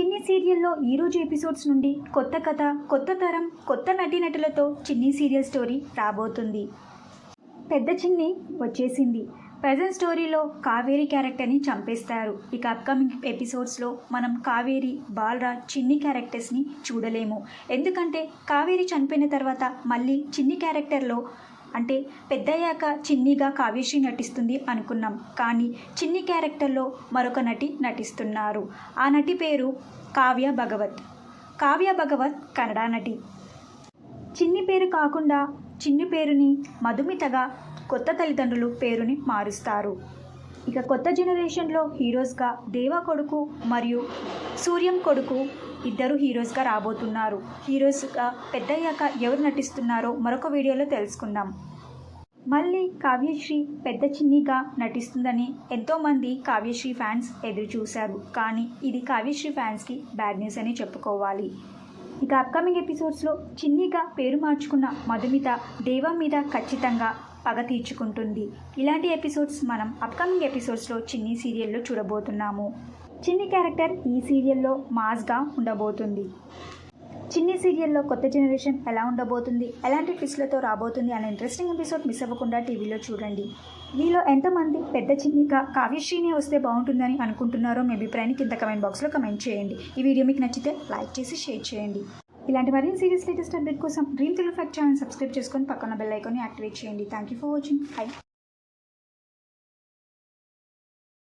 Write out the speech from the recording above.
చిన్ని సీరియల్లో ఈరోజు ఎపిసోడ్స్ నుండి కొత్త కథ కొత్త తరం కొత్త నటీనటులతో చిన్ని సీరియల్ స్టోరీ రాబోతుంది. పెద్ద చిన్ని వచ్చేసింది. ప్రజెంట్ స్టోరీలో కావేరి క్యారెక్టర్ని చంపేస్తారు. ఇక అప్కమింగ్ ఎపిసోడ్స్లో మనం కావేరి బాలరా చిన్ని క్యారెక్టర్స్ని చూడలేము. ఎందుకంటే కావేరి చనిపోయిన తర్వాత మళ్ళీ చిన్ని క్యారెక్టర్లో అంటే పెద్దయ్యాక చిన్నిగా కావ్యశ్రీ నటిస్తుంది అనుకున్నాం. కానీ చిన్ని క్యారెక్టర్లో మరొక నటి నటిస్తున్నారు. ఆ నటి పేరు కావ్య భగవత్. కావ్య భగవత్ కన్నడ నటి. చిన్ని పేరు కాకుండా చిన్ని పేరుని మధుమితగా కొత్త తల్లిదండ్రులు పేరుని మారుస్తారు. ఇక కొత్త జనరేషన్లో హీరోస్గా దేవా కొడుకు మరియు సూర్యం కొడుకు ఇద్దరు హీరోస్గా రాబోతున్నారు. హీరోస్గా పెద్దయ్యాక ఎవరు నటిస్తున్నారో మరొక వీడియోలో తెలుసుకుందాం. మళ్ళీ కావ్యశ్రీ పెద్ద చిన్నిగా నటిస్తుందని ఎంతోమంది కావ్యశ్రీ ఫ్యాన్స్ ఎదురు చూశారు కానీ ఇది కావ్యశ్రీ ఫ్యాన్స్కి బ్యాడ్ న్యూస్ అని చెప్పుకోవాలి. ఇక అప్కమింగ్ ఎపిసోడ్స్లో చిన్నిగా పేరు మార్చుకున్న మధుమిత దేవం మీద ఖచ్చితంగా పగ తీర్చుకుంటుంది. ఇలాంటి ఎపిసోడ్స్ మనం అప్కమింగ్ ఎపిసోడ్స్లో చిన్ని సీరియల్లో చూడబోతున్నాము. చిన్ని క్యారెక్టర్ ఈ సీరియల్లో మాస్గా ఉండబోతుంది. చిన్ని సీరియల్లో కొత్త జనరేషన్ ఎలా ఉండబోతుంది ఎలాంటి ట్విస్ట్లతో రాబోతుంది అనే ఇంట్రెస్టింగ్ ఎపిసోడ్ మిస్ అవ్వకుండా టీవీలో చూడండి. మీలో ఎంతమంది పెద్ద చిన్నిగా కావ్యశ్రీని వస్తే బాగుంటుందని అనుకుంటున్నారో మీ అభిప్రాయాన్ని కింద కమెంట్ బాక్స్లో కమెంట్ చేయండి. ఈ వీడియో మీకు నచ్చితే లైక్ చేసి షేర్ చేయండి. ఇలాంటి మరిన్ని సీరియస్ లేటెస్ట్ అప్డేట్ కోసం dream Telugu fact channel subscribe చేసుకొని పక్కన బెల్ ఐకాన్ని యాక్టివేట్ చేయండి. Thank you for watching. Hi